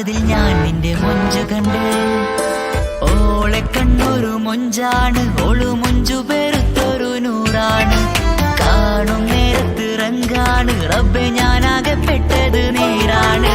അതിൽ ഞാൻ നിന്റെ മൊഞ്ചു കണ്ട്. ഓളെ കണ്ണൊരു മൊഞ്ചാണ് ഓളു മൊഞ്ചു പെരുത്തൊരു നൂറാണ്. കാണും നേരത്ത് റങ്കാണ് റബ്ബെ ഞാനാകപ്പെട്ടത് നേരാണ്.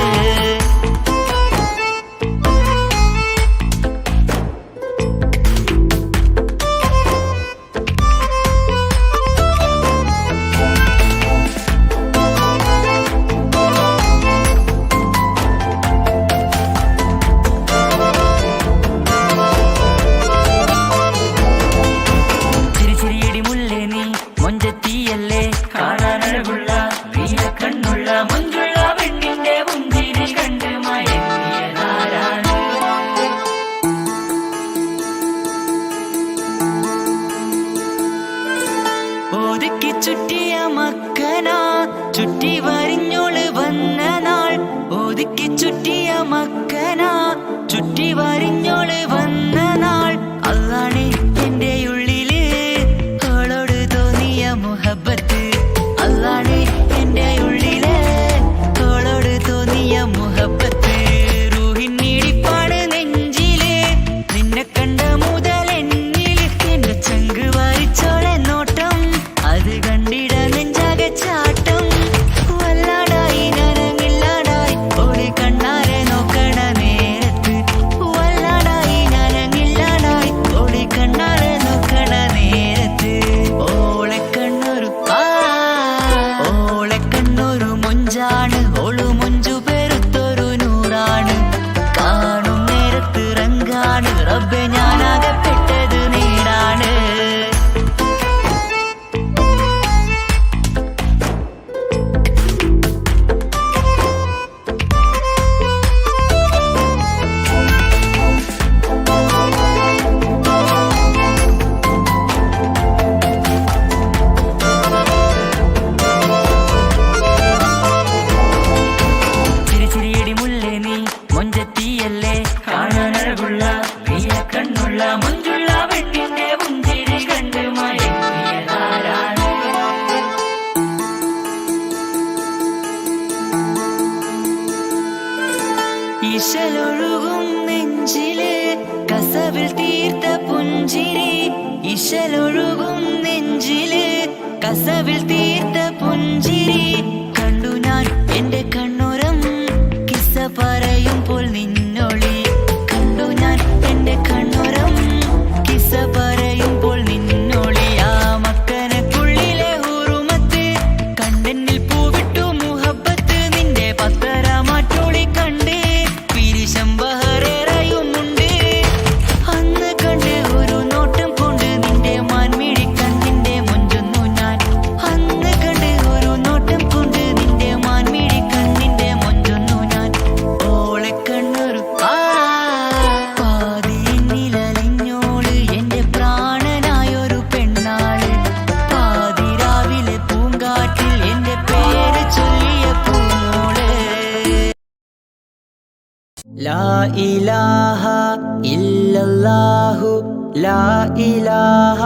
ലാ ഇലാഹ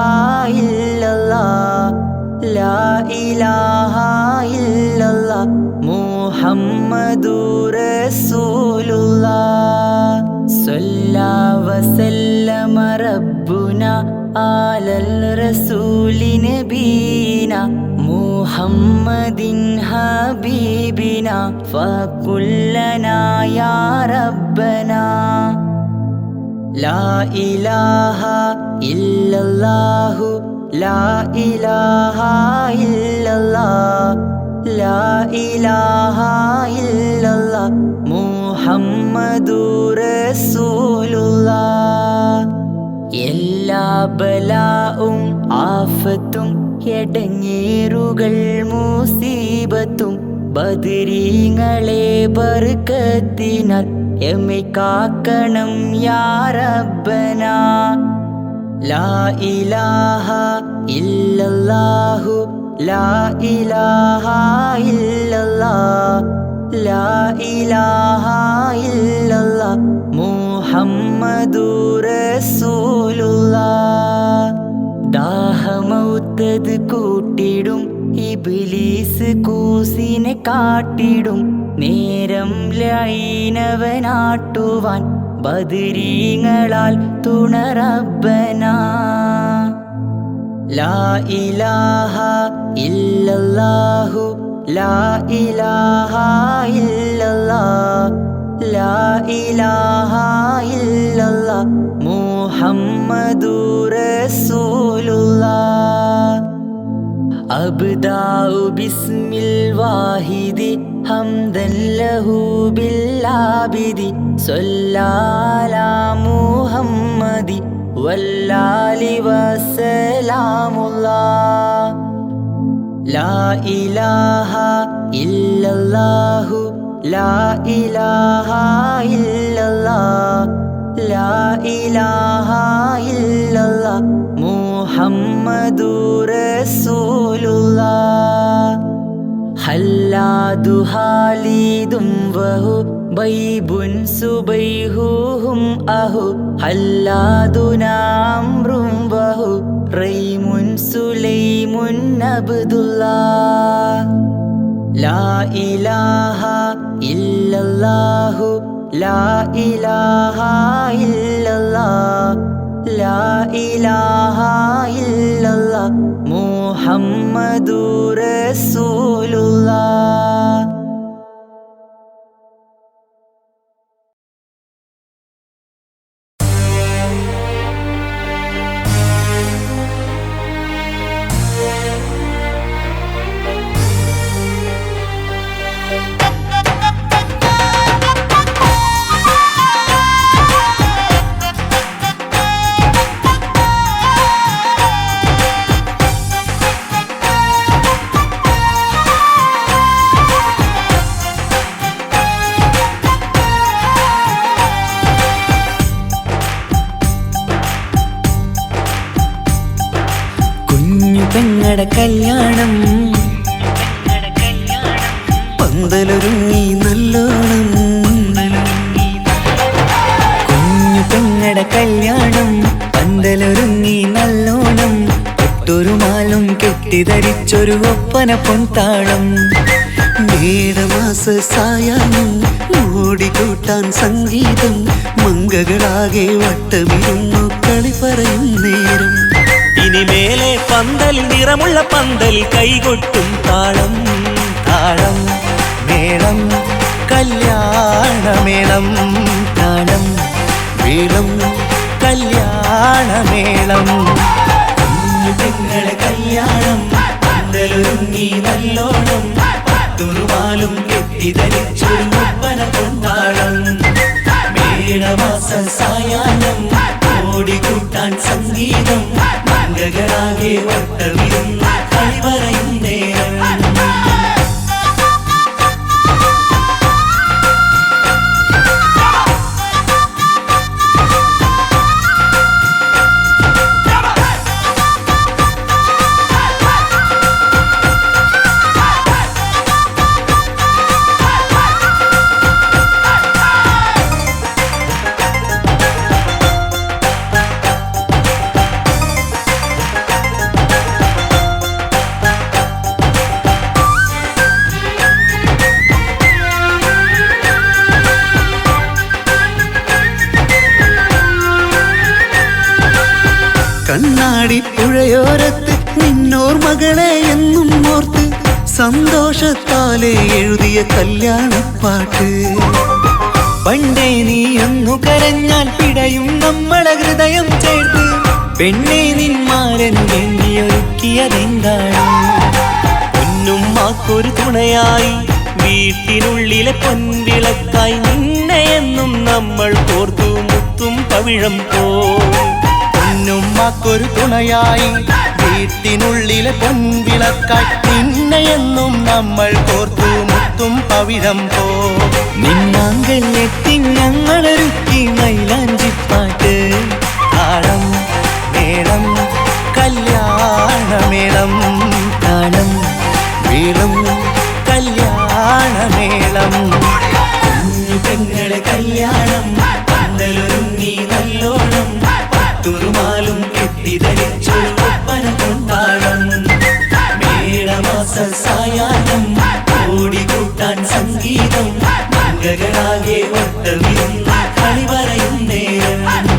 ഇല്ലല്ലാ ലാ ഇലാഹ ഇല്ലല്ലാ മുഹമ്മദു റസൂലുള്ളാ സല്ലാ വസല്ലമ ആലൽ റസൂലി നബീന. മുഹമ്മദിൻ ഹബീബിന. ഫകുല്ലന യാ റബ്ബനാ. എല്ലാ ബലാവും ആഫത്തും എടങ്ങേറുകൾ മൂസീബത്തും ബദിരീങ്ങളെ ബർക്കത്തിനാൽ എമ്മെ കാക്കണം യാറബന ലാ ഇലാഹ ഇല്ലല്ലാഹു. ലാ ഇലാഹ ഇല്ലല്ലാ. ലാ ഇലാഹ ഇല്ലല്ലാ. മുഹമ്മദു റസൂലുള്ളാ. ദാഹമൗത്തത് കൂട്ടിടും. ഇബിലീസ് കൂസിനെ കാട്ടിടും. നേരം ലൈനവനാട്ടുവാൻ ബദരീങ്ങളാൽ തുണറബന ലാ ഇലാഹ ഇല്ലല്ലാഹു ലാ ഇലാഹ ഇല്ലല്ലാ ലാ ഇലാഹ ഇല്ലല്ലാ മുഹമ്മദു റസൂലുള്ളാഹ് أبدأ باسم الواحد حمدا له بالعابد صلى على محمد والآل وسلام الله لا إله إلا الله لا إله إلا الله لا إله إلا الله മുഹമ്മദു റസൂലുള്ള ഹല്ലാദുഹാലീദും വഹു ബൈബുൻ സുബൈഹൂഹും അഹു ഹല്ലാദുനാമ്രും വഹു റൈമുൻ സുലൈമുൻ അബ്ദുള്ള ലാ ഇലാഹ ഇല്ലല്ലാഹു ലാ ഇലാഹ ഇല്ലല്ലാഹ് ലാ ഇലാഹ ഇല്ലല്ലാ മുഹമ്മദു റസൂലുള്ളാ കല്യാണം. പന്തലൊരുങ്ങി നല്ലോണം. കുഞ്ഞു പെങ്ങട കല്യാണം. പന്തലൊരുങ്ങി നല്ലോണം. ഒട്ടൊരു മാലും കെട്ടിധരിച്ചൊരു ഒപ്പന പൊൻതാളം. മേടമാസ ഓടിക്കൂട്ടാൻ സംഗീതം. മങ്കകളാകെ വട്ടമിരുന്നു കളി പറയും നേരം ഇനിമേലെ പന്തലിൽ നിറമുള്ള പന്തൽ കൈകൊട്ടും താളം താളം മേളം കല്യാണമേളം താളം മേളം കല്യാണമേളം. പെങ്ങളെ കല്യാണം പന്തലൊരുങ്ങി നല്ലോണം തുറുവാലും കെട്ടി ധരിച്ചൊരു ഒപ്പന കൊണ്ടാളം മേളമാസ സായാഹ്നം ഓടിക്കൂട്ടാൻ സംഗീതം മംഗകളാകെ വട്ടമിരുന്ന് കളി പറയും നേരം. പെണ്ണെ നിന്മാരൻ എണ്ണിയൊരുക്കിയതെന്താണ് പൊന്നും മാക്കൊരു തുണയായി വീട്ടിനുള്ളിലെ പൊൻവിളക്കായി നിന്നെ എന്നും നമ്മൾ കോർത്തു മുത്തും പവിഴം പോ പൊന്നുമ്മക്കൊരു തുണയായി വീട്ടിനുള്ളിലെ പൊൻവിളക്കായി നിന്നെയെന്നും നമ്മൾ കോർത്തു മുത്തും പവിഴം പോ നിന്നാങ്കല്ലെത്തി ഞങ്ങളൊരുക്കി മൈലാഞ്ചിപ്പാട്ട് താളം മേളം കല്യാണമേളം താളം മേളം കല്യാണമേളം. പെങ്ങളെ കല്യാണം പന്തലൊരുങ്ങി നല്ലോണം പത്തുറുമാലും കെട്ടിധരിച്ചൊരു ഒപ്പന കൊണ്ടാടം. മേളമാസ സായാഹ്നം ഓടിക്കൂട്ടാൻ സംഗീതം മംഗകളാകെ ഒട്ടമിരുന്ന് കളി പറയും നേരം.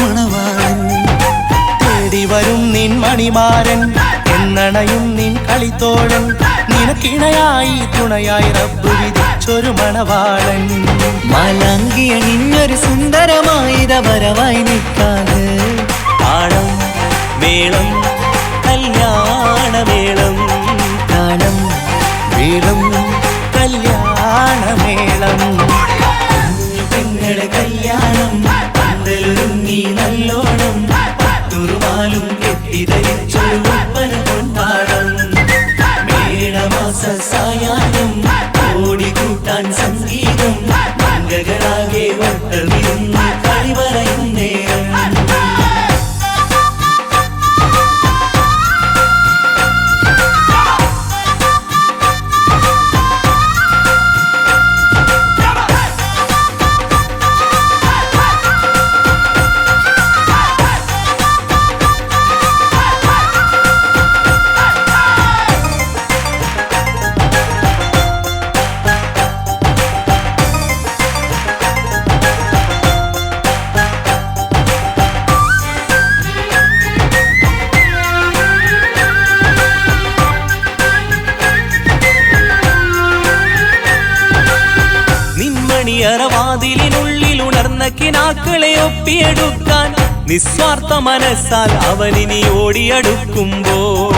മണവാളൻ. തേടി വരും നിൻ മണിമാരൻ. എന്നണയും നിൻ കളിത്തോഴൻ നിനക്കിണയായി തുണയായി റബ്ബ് വിധിച്ചൊരു മണവാളൻ. മലങ്കിയ നിന്നൊരു സുന്ദരമായിത വരവായി നിൽക്കാതെ താളം വേളം കല്യാണമേളം താളം വേളം കല്യാണമേളം പെങ്ങളെ കല്യാണം. പത്തുറുമാലും നിസ്വാർത്ഥ മനസ്സാൽ അവനിനി ഓടിയടുക്കുമ്പോൾ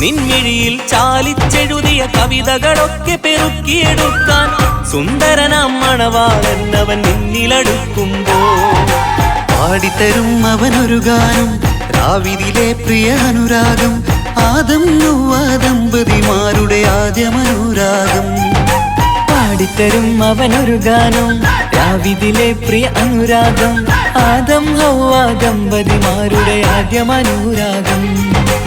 നിൻമിഴിയിൽ ചാലിച്ചെഴുതിയ കവിതകളൊക്കെ പെറുക്കിയെടുക്കാൻ സുന്ദരനാം മണവാളെന്നവൻ അവൻ നിന്നിലടുക്കുമ്പോൾ പാടിത്തരും അവനൊരു ഗാനം രാവിലെ പ്രിയ അനുരാഗം ആദം നൊവ്വ ദമ്പതിമാരുടെ ആദ്യമനുരാഗം. പാടിത്തരും അവനൊരു ഗാനം. രാവിതിലെ പ്രിയ അനുരാഗം ആദം ഹൗവ ദമ്പതിമാരുടെ ആദ്യമനുരാഗം.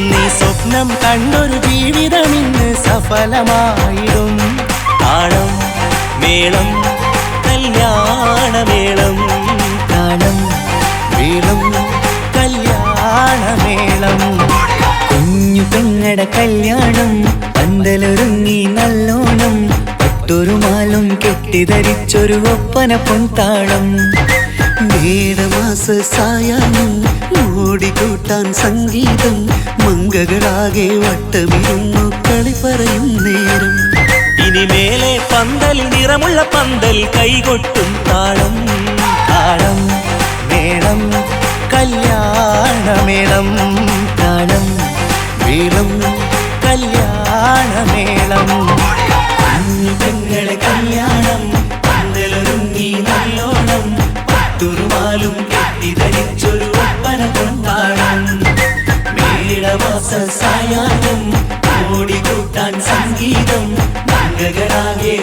നീ സ്വപ്നം കണ്ടൊരു ജീവിതം ഇന്ന് സഫലമായിടും. താളം മേളം കല്യാണമേളം. താളം മേളം കല്യാണമേളം. കുഞ്ഞു പെങ്ങട കല്യാണം പന്തലൊരുങ്ങി നല്ലോണം പട്ടൊരു മാലും കെട്ടിധരിച്ചൊരു ഒപ്പന പൊൻതാളം. മേടമാസ സായാഹ്നം ഓടിക്കൂട്ടാൻ സംഗീതം മംഗകളാകെ വട്ടമിരുന്നു കളി പറയും നേരം. ഇനി മേലെ പന്തൽ നിറമുള്ള പന്തൽ കൈകൊട്ടും താളം. താളം മേളം കല്യാണമേളം. താളം മേളം കല്യാണമേളം. പെങ്ങളെ കല്യാണം. പന്തലൊരുങ്ങി നല്ലോണം. പട്ടുറുമാലും കെട്ടി ധരിച്ചൊരു ഒപ്പന കൊണ്ടാടം. മേളമാസ സായാഹ്നം. ഓടിക്കൂട്ടാൻ സംഗീതം. മംഗകളാകെ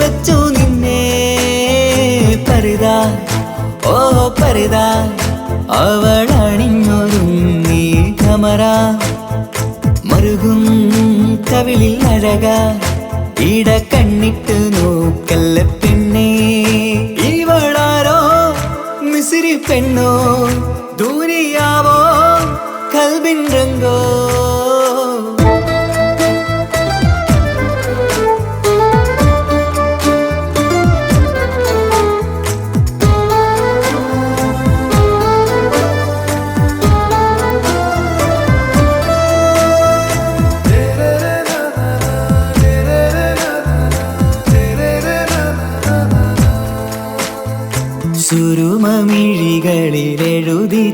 വെച്ചു നിന്നെ. പരിതാ ഓ പരിതാ നീ കമറ മറുകും കവിളിൽ അഴക ഇട കണ്ണിട്ട് നോക്കല്ല പെണ്ണേ. ഇവളാരോ മിസിരി പെണ്ണോ ദൂരിയാവോ കൽബിൻ രംഗോ.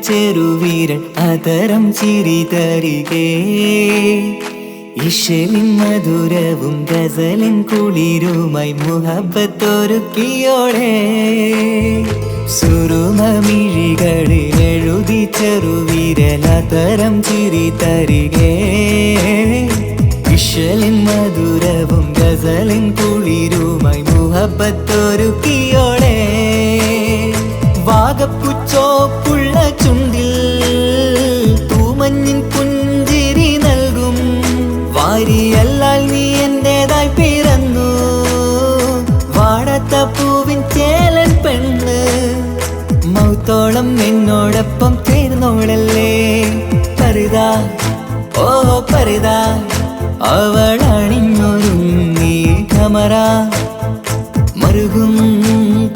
ചെറുവീരൻ അതരം ചിരി തരികേ മധുരവും ഗസലിൻ കുളിരുമായി മുഹബത്തൊരുക്കിയോടെ. സുരുമമിഴികളിൽ എഴുതി ചെറുവീരൻ അതരം ചിരി തരികേ ഇഷലിൻ മധുരവും ഗസലിൻ കുളിരുമായി മുഹബത്തൊരുക്കിയോടെ. വാടത്ത പൂവിൻ ചേലൻ പെണ്ണ്. മൗത്തോളം എന്നോടൊപ്പം ചേർന്നോളല്ലേ പരിതാ ഓ പരിതാ അവളണിഞ്ഞൊരുങ്ങി കമറ മറുകും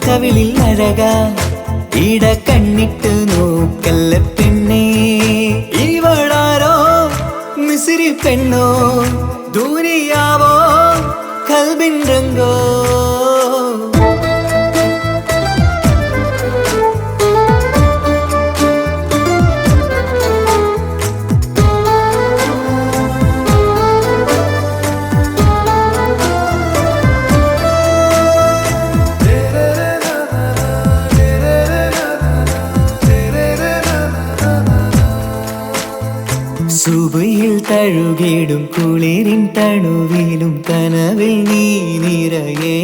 കവിളിൽ അഴക ഇട കണ്ണിട്ട് നോക്കല്ല പെണ്ണേ? ഇവളാരോ മിസിരി പെണ്ണോ? ദൂരിയാവോ കൽബിൻ രംഗോ? തഴുകിടും കുളിരിൻ തണുവിലും കനവിൽ നീ നിറയേ.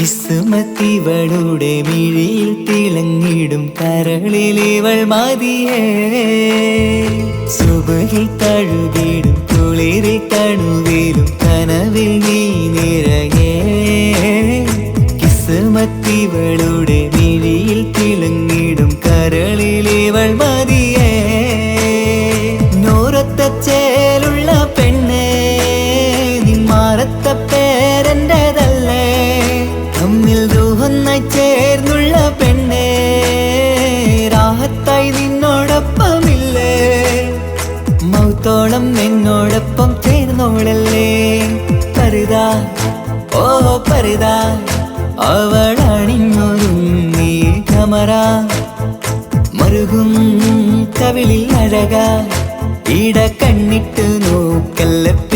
കിസ്മത്തിവളുടെ മിഴിയിൽ തിളങ്ങിടും കരളിലിവൾ മതിയേ. സുബയിൽ തഴുകിടും കുളിരിൽ തണുവിലും കനവിൽ നീ നിറയേ. കിസ്മത്തിവളുടെ മിഴിയിൽ തിളങ്ങിടും കരളിലിവൾ മതിയേ അഴക ഇട നോക്കല്ല